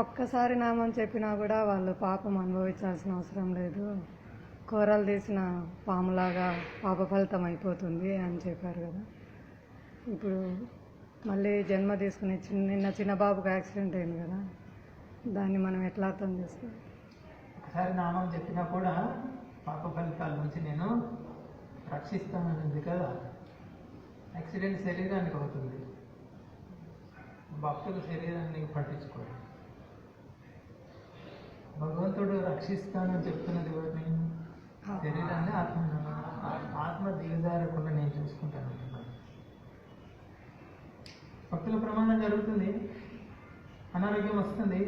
ఒక్కసారి నామం చెప్పినా కూడా వాళ్ళు పాపం అనుభవించాల్సిన అవసరం లేదు. కూరలు తీసిన పాములాగా పాప ఫలితం అయిపోతుంది అని చెప్పారు కదా. ఇప్పుడు మళ్ళీ జన్మ తీసుకుని చిన్న నిన్న చిన్న బాబుకి యాక్సిడెంట్ అయింది కదా. దాన్ని మనం ఎట్లా అర్థం చేస్తాం ఒకసారి నామం చెప్పినా కూడా పాప ఫలితాల నుంచి నేను రక్షిస్తానన్నది కదా. యాక్సిడెంట్ శరీరానికి అవుతుంది. భక్తుల శరీరాన్ని పట్టించుకో భగవంతుడు రక్షిస్తానని చెప్తున్నది ఎవరిని శరీరాన్ని ఆత్మ ఆత్మ దిగజారకుండా నేను చూసుకుంటాను. భక్తుల ప్రమాణం జరుగుతుంది. అనారోగ్యం వస్తుంది.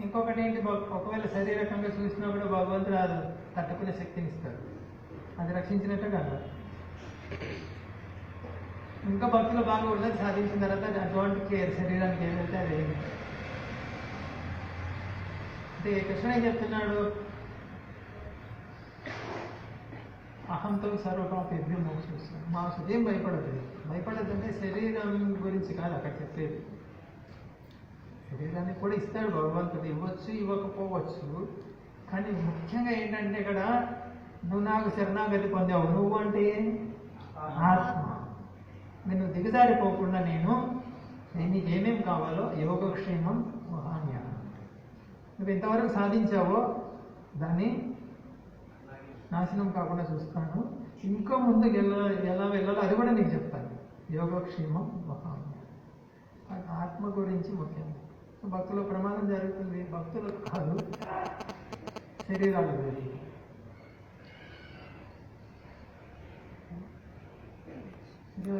ఇంకొకటి ఏంటి? ఒకవేళ శరీరకంగా చూసినా కూడా భగవంతుడు అది తట్టుకునే శక్తిని ఇస్తాడు. అది రక్షించినట్టే కాదు. ఇంకా భక్తులు బాగా ఉన్నది సాధించిన తర్వాత అటువంటి కేర్ శరీరానికి ఏదైతే అది ఏమి. అంటే కృష్ణ ఏం చెప్తున్నాడు? అహంతో సర్వపాపేభ్యం మోక్షిస్తాను మా హృదయం భయపడదు? భయపడదంటే శరీరం గురించి కాదు అక్కడ చెప్పేది. శరీరాన్ని కూడా ఇస్తాడు భగవంతుడు ఇవ్వచ్చు ఇవ్వకపోవచ్చు. కానీ ముఖ్యంగా ఏంటంటే ఇక్కడ నువ్వు నాకు శరణాగతి పొందావు. నువ్వు అంటే ఆత్మ. నేను దిగజారిపోకుండా నేను నేను నీకు ఏమేమి కావాలో యోగక్షేమం మహాన్య నువ్వు ఎంతవరకు సాధించావో దాన్ని నాశనం కాకుండా చూస్తాను. ఇంకా ముందుకు ఎలా ఎలా వెళ్ళాలో అది కూడా నీకు చెప్తాను. యోగక్షేమం మహాన్య ఆత్మ గురించి ముఖ్యంగా భక్తుల ప్రమాదం జరుగుతుంది. భక్తులు కాదు శరీరాల గురించి. ఇది